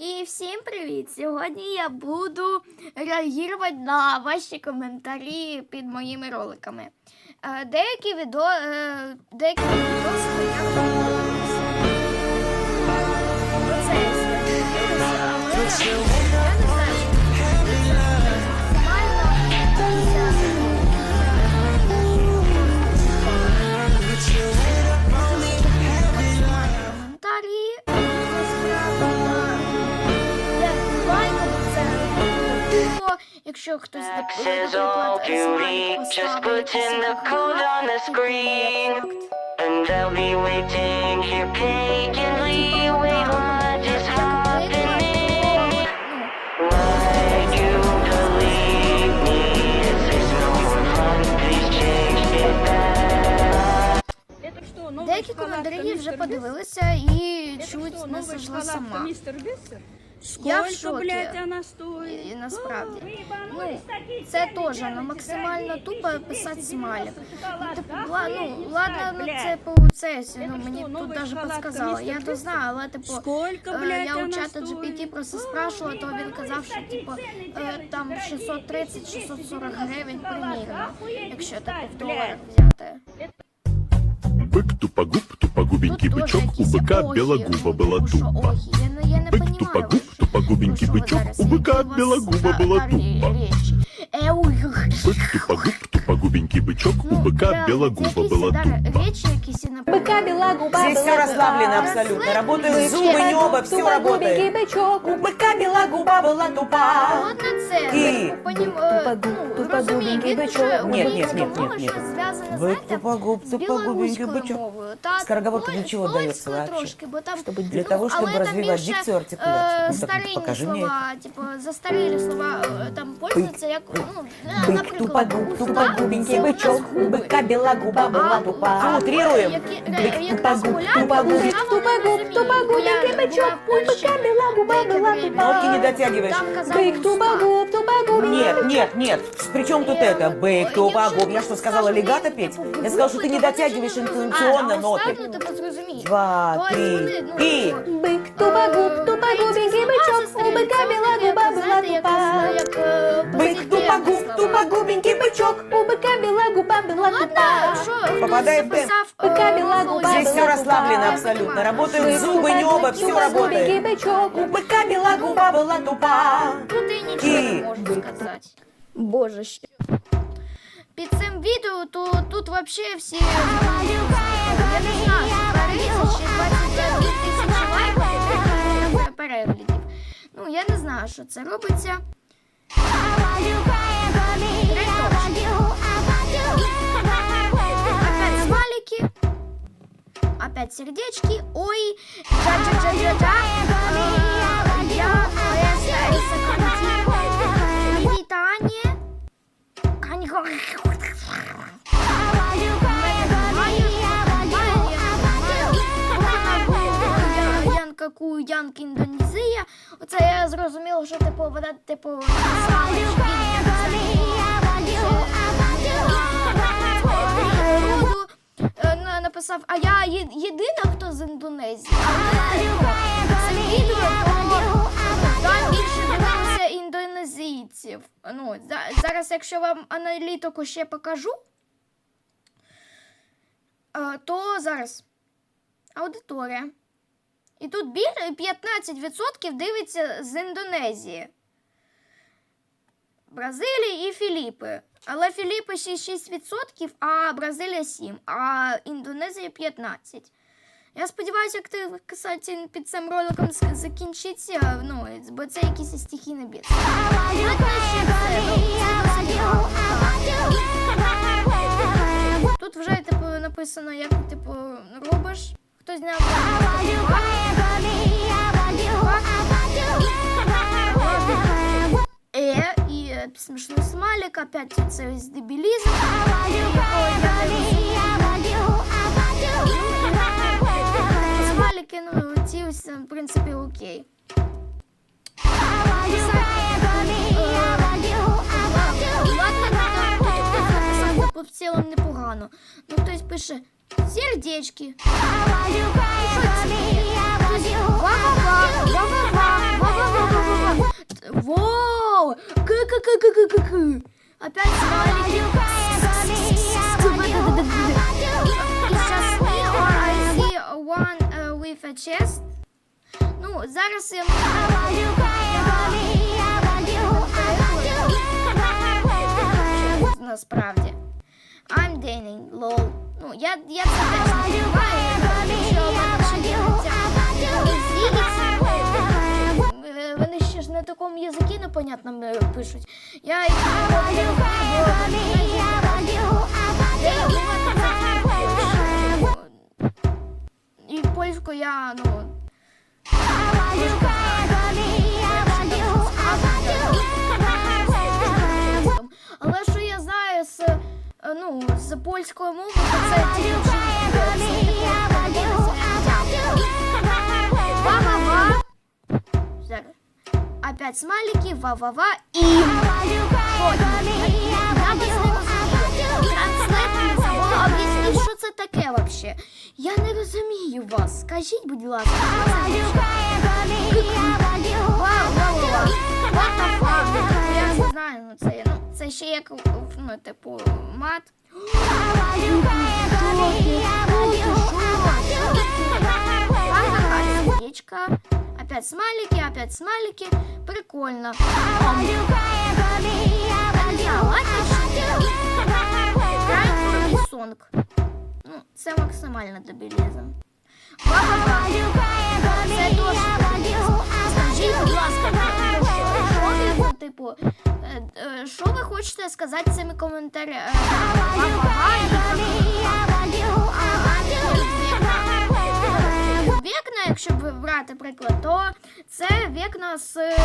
І всім привіт! Сьогодні я буду реагувати на ваші коментарі під моїми роликами. Е, Деякі відео, е, деякі відоси что, новая Деякі коментарі вже подивилися і Бисс»? Это чуть что, не сама. Мистер Бисер? Я в Сколько, шоке. блядь, она стоит? І насправді. О, ви Ну, ебанулись такі це ціни, теж ну, делайте, максимально дорогие, тупо 200, писати 290 смайлик. Ну, шоколадка, типу, ла- охуеть ну, не ладно, знаю, ну блядь. це по сесії, ну Это мені что, тут новая даже шоколадка підсказали. Я «Мистер то Бисер»? знаю, але типу. Сколько, е, блядь, Я у она чата стоит? GPT просто О, спрашивала, то ви він казав, що ебанулись типу такі ціни, е, делайте, там дорогие, 630-640 гривень 200, 290 примірно, охуеть не якщо так знаю, в блядь. доларах взяти. Бык тупогуб, тупогубенький Тут бычок, теж у якісь быка охи, белогуба ну, была типу, що тупа. охи? Я не, я не Бык понимаю, тупогуб, що- тупогубенький про що ви бычок, зараз, у які быка у вас белогуба та- была та тупа. речі. Е, ой, Бык тупогуб, тупогубенький бычок, у Ну, быка реально, белогуба це якісь, была да, тупа. речі якісь і наприклад. Быка бела губа Здесь была все расслаблено тупа. абсолютно. Работают Бычки, зубы, небо, все Тупогубенький работает. бычок. У быка бела губа была тупа. Ладно це, І- типу, понім, е, Тупогуб, ну, тупогубенький розумію, він бичок. вже Ні, ні, українською ні, ні, мовою ні. щось зв'язане, Бык знаєте, тупогуб, з тупогубенький білоруською бычок. мовою. Та Скороговорки для чего польською дается вообще? трошки, бо там, Чтобы Для ну, того, чтобы але там развивать більше, дикцию, артикуляцию. е, Ну, так старинні покажи мне слова, типу, застарілі слова, е, там польська Бик. це як, ну, е, Бык наприклад, тупогуб, густа, тупогубенький це у нас бычок, у губи. быка бела губа была А, тупа. а, Утрируем. які- Бык ре- як нас тупогуб, гуляти, тупогуб. я вам не Тупогуб, розумію, тупогубенький бо я бичок, була в у быка Польщі бела губа деяке была время. тупа. Нотки не дотягиваешь. Там казали Бык уста. тупогуб, тупогубенький Нет, нет, нет. Причем тут это? Бык тупогуб. Я что, сказала легато петь? Я сказала, что ты не дотягиваешь интонационно ноты. Ну, типу, зрозумій. Два, Тобто три вони, ну, и... типу, Бык тупогуб, тупогубенький бычок. У быка бела губа была тупа. Бык тупогуб, тупогубенький бычок. У быка бела губа была тупа. Попадает в темп. Быка бела губа Здесь была все тупа. расслаблено абсолютно. Работают зубы, небо, все Тупогубенький работает. бычок. У быка бела губа была тупа. Тут я нічого не І- можу сказати. Боже ще. Під цим відео то тут вообще всі. Я не знаю, що твориться, ще 22 тисячі лайків і переглядів. Ну, я не знаю, що це робиться. Опять сердечки. Ой, джа-джа-джа-джа-джа. А, Я Эса Конти. Вітання. Канько. Янка-ку, Янка Індонезія. Оце я зрозуміла, що типу вона типу написав, а я єдина, хто з Індонезії. Там більше дивилися індонезійців. Ну, зараз, якщо вам аналітику ще покажу, е, то зараз аудиторія. І тут біль- 15% дивиться з Індонезії. Бразилії і Філіпи. Але Філіпи ще 6%, а Бразилія 7%, а Індонезія 15%. Я сподіваюся, як ти кстати, під цим роликом закінчиться, ну, бо це якісь стихійне біс. Тут вже типу написано, як типу робиш. Хто зняв Е, і е, смішний смайлик, опять це дебілізм. Смайлики, ну, ці в принципі, окей. Ладно, в цілому непогано. Ну, хтось пише сердечки. Вау! К-к-к-к-к-к-к! Опять with a chest. Ну, зараз я... Насправді. I'm Danny, lol. Ну, я, я це не е, вони ще ж на такому язикі непонятному е, пишуть. Я їх і польську я, ну, але е, ну, з польської мови, це Ва-ва-ва. Опять смайлики, ва-ва-ва і... Об'ясніть, що це таке вообще. Я не розумію вас. Скажіть, будь ласка. Ва-ва-ва. Я не знаю, ну це, ну, це ще як, ну, типу, мат. Ха-ха-ха. Опять смайлики, опять смайлики. Прикольно. Song. Ну, це максимально дебілізм. Це дуже хочете сказати цими коментарями? Вікна, якщо брати приклад, то це вікна з е,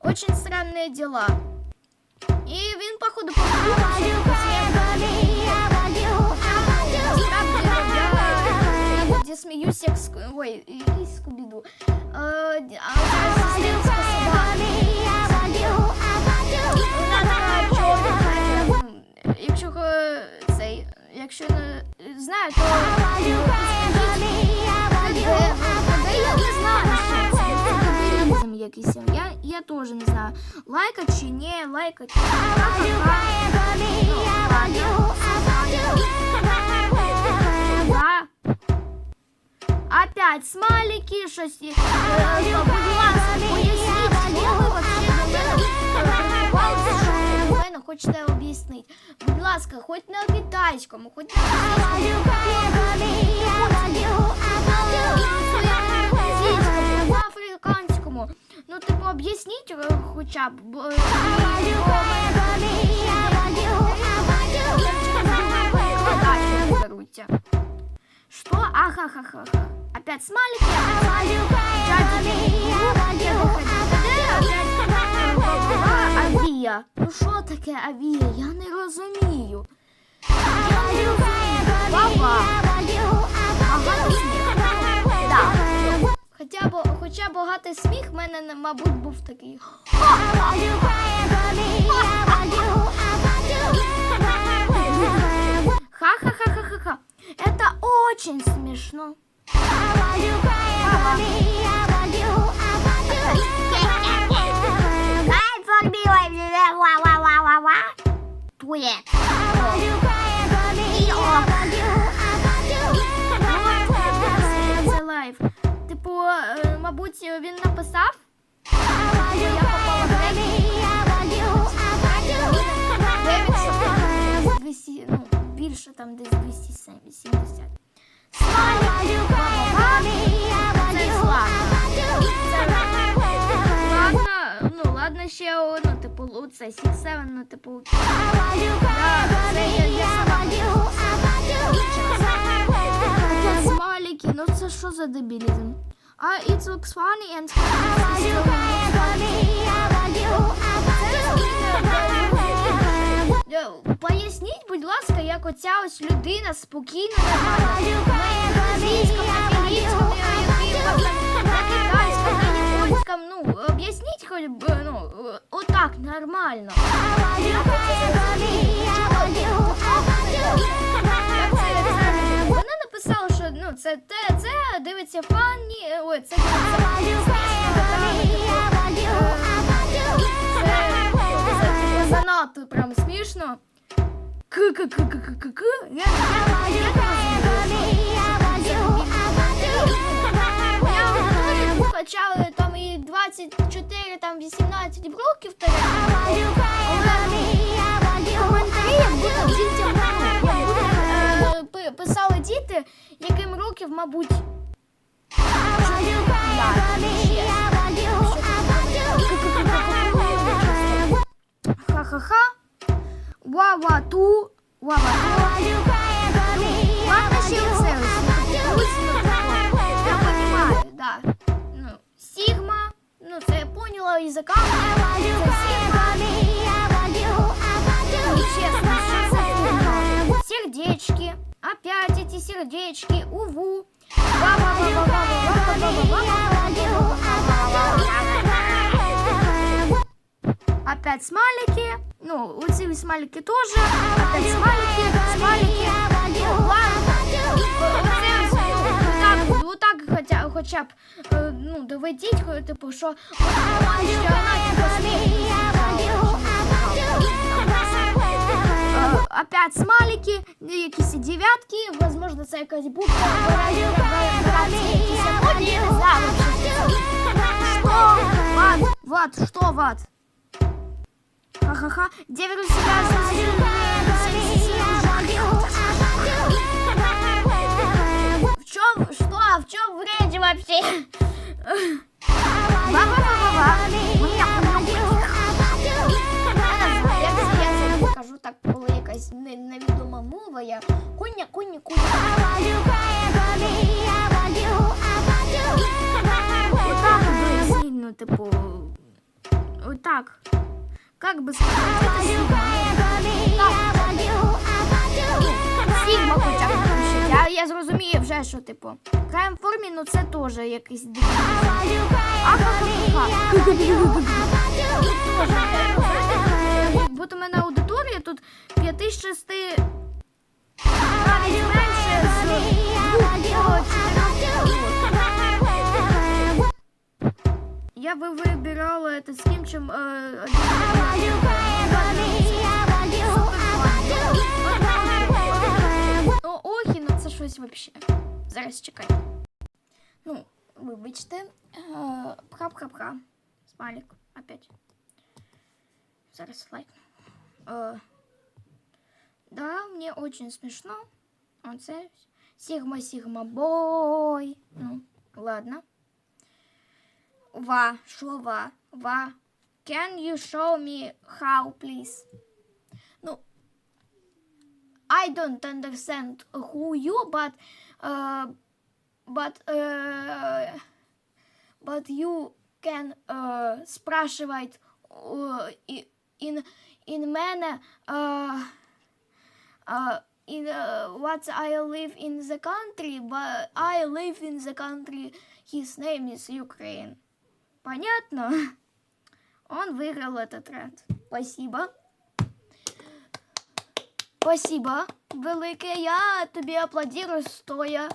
Очень странные дела. І він, походу, подумав, я іноді сміюсь, як ск... Ой, якийсь скубіду. Е, А ця сестринська собака. Вона така чорна, знаєте, ну, якщо е, цей, якщо не знаю, то де, де я не знаю, що це. Це дебілізм якийсь. Я, я теж не знаю, лайкать чи ні, лайкать. Опять смайлики, щось. е, хочете об'яснити. Будь ласка, хоч на китайському, хоч на на африканському. Ну, типу, об'ясніть е, хоча б. е, беруться. Что? Ахахахаха. Опять смайлики. Авія. Ну що таке авія? Я не розумію. Хоча б, хоча багатий сміх в мене, мабуть, був такий. Ха-ха-ха-ха-ха. Это очень смешно. Туалет. Типу, е, мабуть, він написав. Я попала в Дев'ять, щоб там 200, більше там десь 270. Смайлик, ба-ба-ба. Це складно. Ладно, ну ладно, ще ну, типу, це Six Seven, ну, типу. Смайлики, ну це що за дебілізм? А it looks funny and funny. Е, Поясніть, будь ласка, як оця ось людина спокійно. Ну, об'ясніть хоч ну, е, отак, нормально. Вона написала, що ну, це, це, це дивиться фанні. е, Ой, це занадто прям смішно. Я, теж скачала там і 24, там 18 років тоді. Коментарі, е, писали діти, яким років, мабуть, ха-ха-ха, ва-ва-ту, ва-ва-ту. Ладно, ще ось, я понимаю, да. Ну, Сігма, ну це я поняла язика. Це Сігма. Ну, честно, что за фигня? Сердечки. Опять эти сердечки. Уву. Опять смайлики. Ну, у ці смайлики тоже. Опять смайлики, смайлики. Ну, ну, отак, отак хоча, б, е, ну, доведіть, типу, що, що. Э, опять смайлики, якісь дев'ятки, возможно, це якась буква. якісь емоджі, я Ха-ха-ха. Девять В чем, что, в чем вред вообще? Кажу так, коли якась невідома мова, я куня, куня, куня. Отак сильно, типу, отак. Как би сказати, це Сігма. Хоча б. Я, зрозумію вже, що, типу, краєм формі, ну це теж якийсь дивний. Ахахаха. У мене аудиторія тут 5-6 навіть менше з. Я би вибирала это з ким чим е, один. Ну, охі, ну це щось вообще. Зараз чекай. Ну, вибачте. Е, Пха-пха-пха. Смайлик. Опять. Зараз лайк. Е, да, мне очень смешно. Оце Сігма, Сігма, бой. Ну, ладно. Ва, що ва? Ва. Can you show me how, please? Ну, I don't understand who you, but, uh, but, uh, but you can uh, спрашивать uh, и- in, in мене uh, uh, in uh, what I live in the country, but I live in the country, his name is Ukraine. Понятно? Он выиграл этот ряд. Спасибо. Спасибо, велике. Я тобі аплодирую стоя.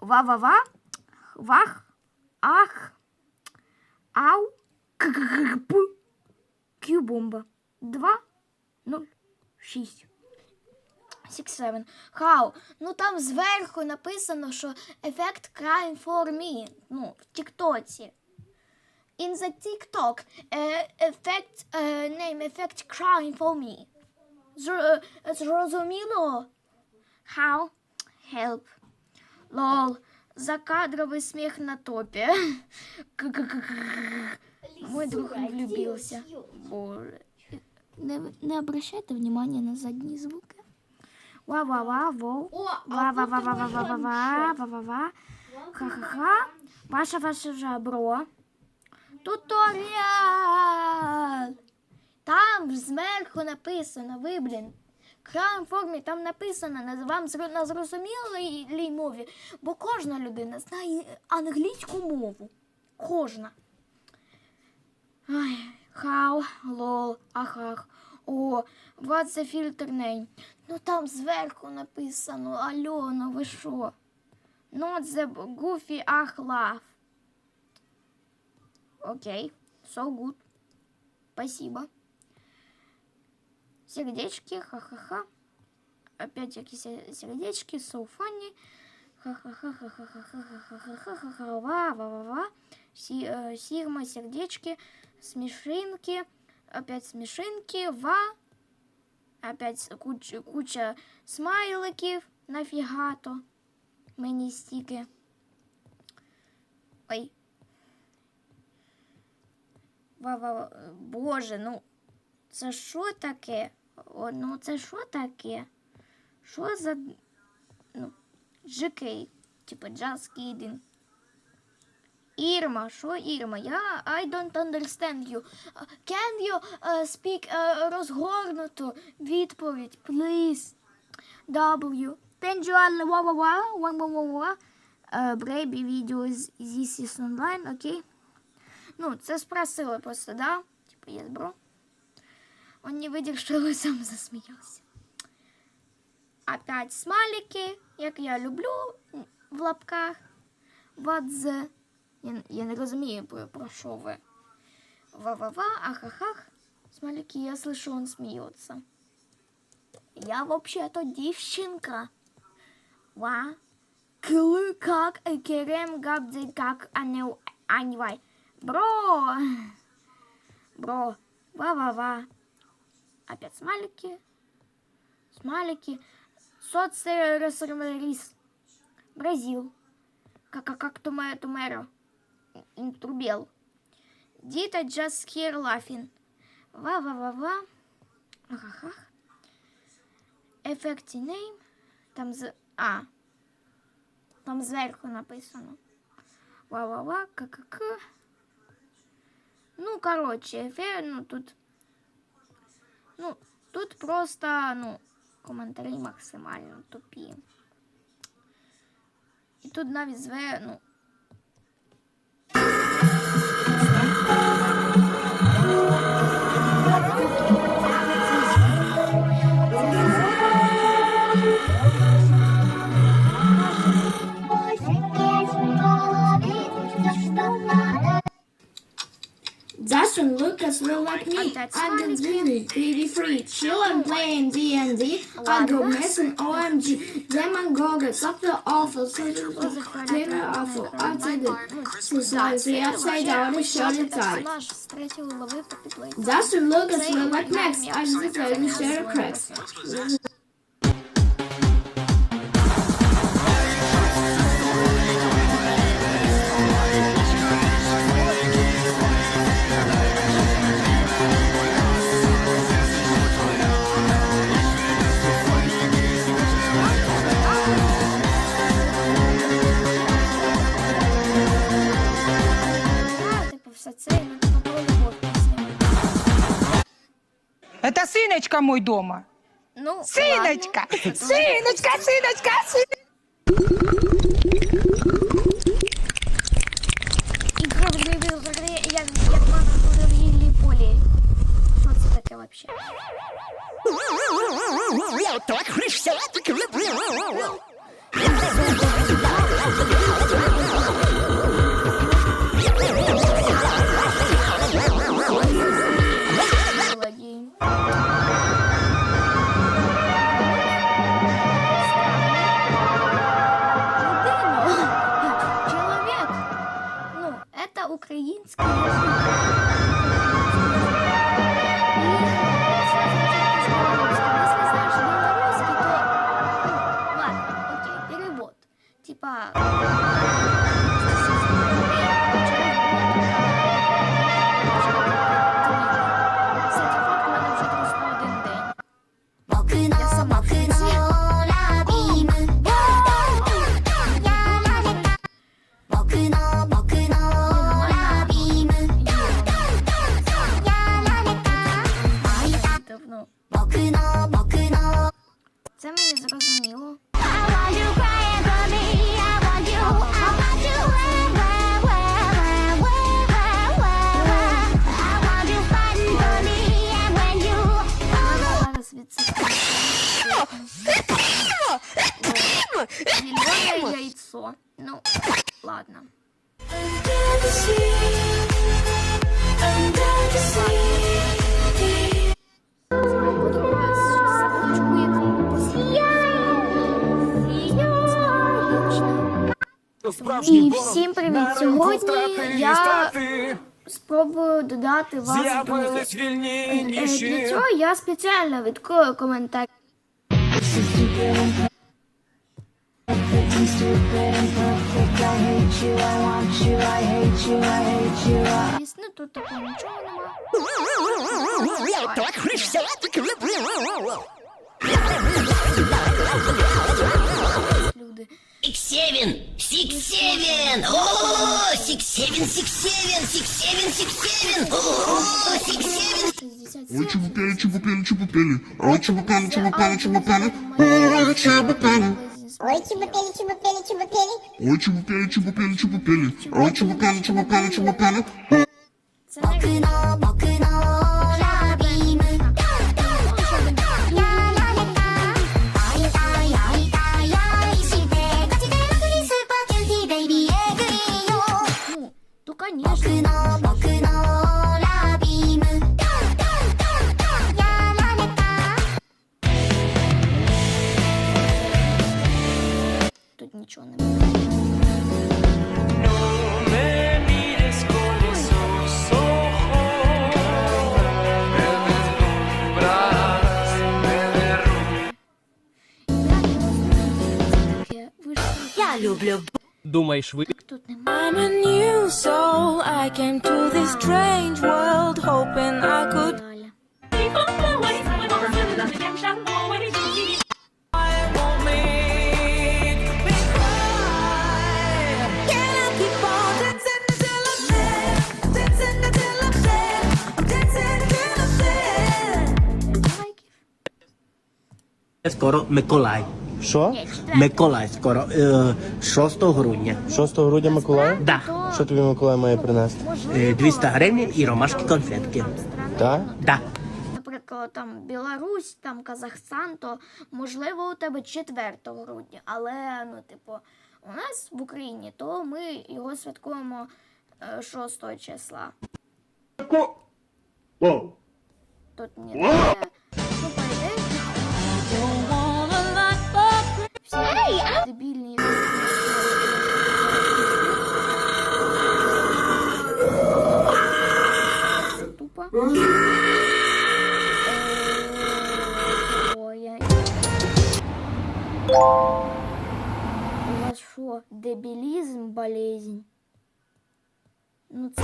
Ва-ва-ва. Вах. Ах. Ау. К-к-к-п. Кью-бомба. Два. Ноль. Шість. Six, seven. How? Ну там зверху написано, що ефект crime for me. Ну, в Тіктоці. In the TikTok, е, effect, е, name effect crime for me. Зр- е, Зрозуміло? How? Help. Лол. Закадровый смех на топе. Мой друг влюбился. Боже. Не, не обращайте внимания на задние звуки. Ва-ва-ва, воу. Ва-ва-ва-ва-ва-ва-ва, ва-ва-ва. Ха-ха-ха. Ваша ваше жабро. Туторіал. Там зверху написано, ви, блін. Крайм формі там написано вам на зрозумілій мові, бо кожна людина знає англійську мову. Кожна. Ай, how, lol, ахах. О, what's the filter name? Ну там зверху написано Альона, ви що? Not the goofy ах laugh. Окей, so good. Спасибо. Сердечки, ха-ха-ха. Опять какие сердечки, so funny. Ха-ха-ха-ха-ха-ха-ха-ха-ха-ха-ха-ха, ва-ва-ва-ва. Си- э, Сигма, сердечки, смешинки. Опять смешинки, ва. Опять куча, куча смайликів. Нафіга то. Мені стільки. Ой. Ва-ва. Боже, ну. Це що таке? О, ну це що таке? Що за. Ну, GK. Типа Just Kidding. Ірма, що Ірма? Я I don't understand you. Can you uh, speak uh, розгорнуту відповідь, please? W. Тенджуальне ва-ва-ва, ва-ва-ва-ва. Uh, Брейбі відео this is online, окей? Ну, це спросила просто, да? Типа, yes, bro. Он не выдержал и сам засмеялся. Опять смайлики, як я люблю в лапках. What the... Я, я не розумію, про, що ви. Ва-ва-ва, ахахах. Смайлики, я слышу, он смеется. Я вообще-то девчонка. Ва. Клы как и керем габдзи как аню аньвай. Бро. Бро. Ва-ва-ва. Опять смайлики. Смайлики. Соцресурис. Бразил. Как как тумеро тумеро. Интрубел. Дита just here laughing. Ва-ва-ва-ва. Ахахах. Effective name. Там з... А. Там зверху написано. Ва-ва-ва, ка-ка-ка. Ну, короче, ефе, ну тут. Ну, тут просто, ну, коментарі максимально тупі. І тут навіть зве, ну. Justin, Lucas will like me. I get busy, baby free. Chill and play in D&D. I go missing OMG. Demon Goga, stop the awful. Such a clear awful. I did it. Precisely upside down and shut it tight. Justin, Lucas will like Max. I just play the share cracks. сыночка мой дома. Ну, Сыночка, ладно. сыночка, сыночка, сыночка. І всім привіт! Сьогодні я спробую додати вас друзі. Е, Для цього я спеціально відкрою коментар. Звісно, тут такого нічого нема. Люди. Сиксевен! Сиксевен! О, Сиксевен, Сиксевен, Сиксевен, Сиксевен! О, Сиксевен! 67. Ой, чебупели, чебупели, чебупели. Ой, чебупели, чебупели, чебупели. Ой, чебупели. Ой, чебупели, чебупели, чебупели! Ой, чебупели, чебупели, чебупели. Ой, чебупели, чебупели, чебупели. Я люблю Думаєш, ви тут немає. I'm a new soul. I came to this strange world hoping I could. Далі. Can I keep on dancing until I'm dead? Dancing until I'm dead. I'm dancing until I'm dead. Лайків. Скоро Миколай. Що? Миколай скоро. Е, 6 грудня. 6 грудня Миколая? Да. Що тобі Миколай має принести? Е, 200 гривень і ромашки конфетки. Так? Да. Наприклад, там Білорусь, там Казахстан, то можливо у тебе 4 грудня. Але ну, типу, у нас в Україні, то ми його святкуємо е, 6 числа. Тут ні всі дебільні. Тупо. У вас що, дебілізм, болезнь? Ну це...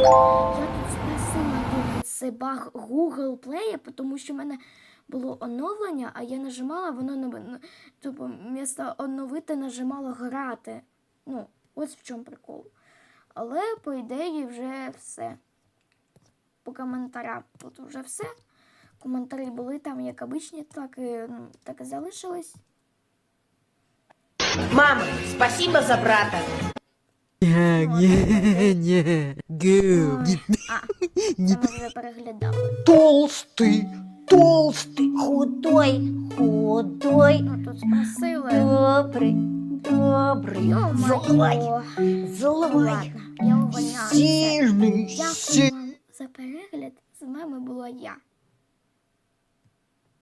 Я. Тут спросила тільки Google Play, тому що в мене було оновлення, а я нажимала, воно не ну, тобто, вмісто оновити нажимала грати. Ну, ось в чому прикол. Але, по ідеї, вже все. По коментарям тут вже все. Коментарі були там як обичні, так і, ну, так і залишились. Мама, спасибо за брата. Ой, А, це ми вже переглядали. Толстый, толстый, худой, худой, Ну, тут спросили. добрый, добрый, злой, Йо-моє. злой, Ладно, я увольняюся. сильный, Дякую вам за перегляд. З вами була я.